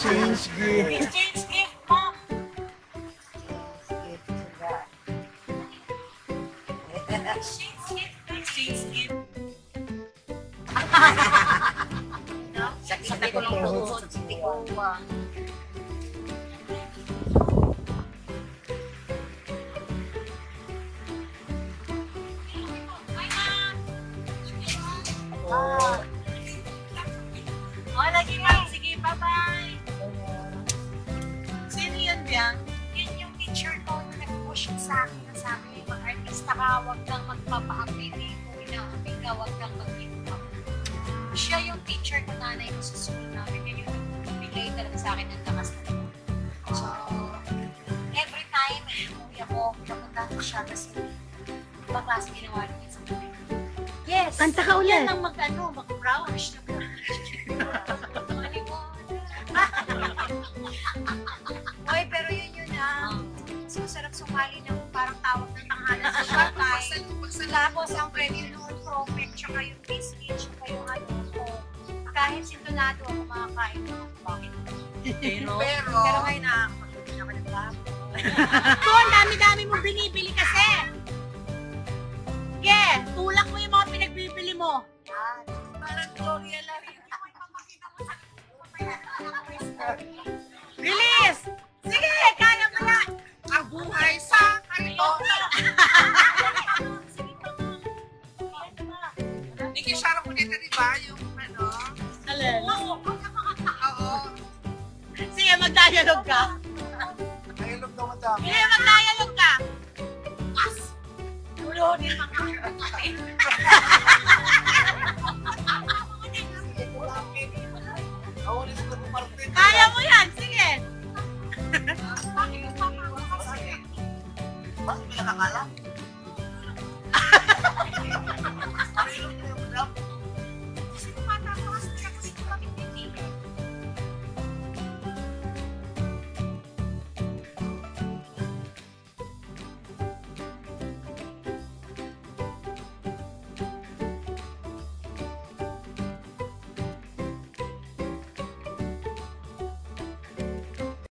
Christine's gift. Christine's gift, Mom. Christine's gift. Christine's gift. artista ka, huwag kang magpapa-apili kung ina-apil ka, huwag kang mag-income. Siya yung teacher ko nanay ko sa school namin. Yun yung nagbigay talaga sa akin ng lakas na loob. So, every time, umuwi ako, napunta ko siya kasi ibang klase ginawa niya sa akin. Yes! Kanta ka ulit. Yan ang mag-ano, mag-browse na Oy, pero yun yun ah. So, sarap sumali ng parang tawag ng tanghalan sa Shopify. Tapos, ang preview noon, Propet, tsaka yung biscuit, tsaka yung ano ko. Kahit sintonado ako makakain ng bakit. Pero, Pero, pero ngayon nakakapagod ako ng babo. Ko, ang dami-dami mo binibili kasi. Sige, tulak mo yung mga pinagbibili mo. Yan. Parang Gloria lang rin. Bilis! Ba? Yung ano? Alin? Oo. Sige, mag-dialogue ka. Nahilog naman dami. Sige, mag-dialogue ka. Mga sila ng Martin. Kaya mo yan, sige. Bakit madam. Kasi matataas